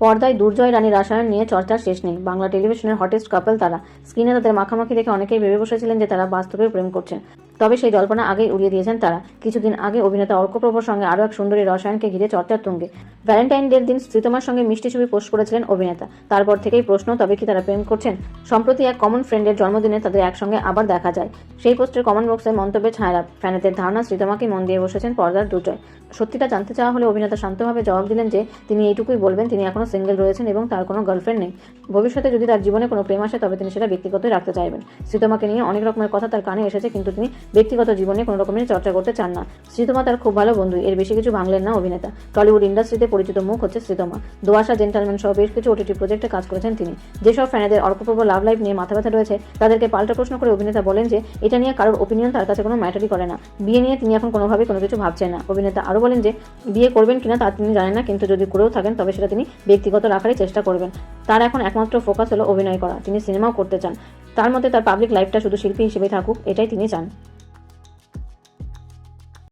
পর্দায় দুর্জয় রানী রাসায়ন নিয়ে চর্চার শেষ নেই। বাংলা টেলিভিশনের হটেস্ট কাপল তারা। স্ক্রিনে তাদের মাখামাখি দেখে অনেকেই ভেবে বসেছিলেন যে তারা বাস্তবে প্রেম করছেন। তবে সেই জল্পনা আগেই উড়িয়ে দিয়েছেন তারা। কিছুদিন আগে অভিনেতা অর্কপ্রভর সঙ্গে আরও এক সুন্দরী রসায়নকে ঘিরে চর্চার তুঙ্গে। ভ্যালেন্টাইন ডের দিন শ্রীতমার সঙ্গে মিষ্টি ছবি পোস্ট করেছিলেন অভিনেতা। তারপর থেকেই প্রশ্ন, তবে কি তারা প্রেম করছেন? সম্প্রতি এক কমন ফ্রেন্ডের জন্মদিনে তাদের একসঙ্গে আবার দেখা যায়। সেই পোস্টের কমেন্ট বক্সে মন্তব্যে ছায়রা ফ্যানেদের ধারণা শ্রীতমাকে মন দিয়ে বসেছেন পর্দার দুটোয় সত্যিটা জানতে চাওয়া হলে অভিনেতা শান্তভাবে জবাব দিলেন যে, তিনি এইটুকুই বলবেন, তিনি এখনও সিঙ্গেল রয়েছেন এবং তার কোনো গার্লফ্রেন্ড নেই। ভবিষ্যতে যদি তার জীবনে কোনো প্রেম আসে, তবে তিনি সেটা ব্যক্তিগতই রাখতে চাইবেন। শ্রীতমাকে নিয়ে অনেক রকমের কথা তার কানে এসেছে, কিন্তু তিনি ব্যক্তিগত জীবনে কোনো রকমের চর্চা করতে চান না। শ্রীতমা তার খুব ভালো বন্ধু, এর বেশি কিছু ভাঙলেন না অভিনেতা। টলিউড ইন্ডাস্ট্রিতে পরিচিত মুখ হচ্ছে শ্রীতমা দোয়াশা জেন্টালম্যান সহ বেশ কিছু ওটিটি প্রজেক্টে কাজ করেছেন তিনি। যেসব ফ্যানেদের অর্কপূর্ব লাভ লাইফ নিয়ে মাথা ব্যথা রয়েছে, তাদেরকে পাল্টা প্রশ্ন করে অভিনেতা বলেন যে, এটা নিয়ে কারোর ওপিনিয়ন তার কাছে কোনো ম্যাটারই করে না। বিয়ে নিয়ে তিনি এখন কোনোভাবে কোনো কিছু ভাবছেন না। অভিনেতা আরও বলেন যে, বিয়ে করবেন কিনা তা তিনি জানেন না, কিন্তু যদি করেও থাকেন, তবে সেটা তিনি ব্যক্তিগত রাখারই চেষ্টা করবেন। তার এখন একমাত্র ফোকাস হলো অভিনয় করা। তিনি সিনেমাও করতে চান। তার মধ্যে তার পাবলিক লাইফটা শুধু শিল্পী হিসেবেই থাকুক, এটাই তিনি চান।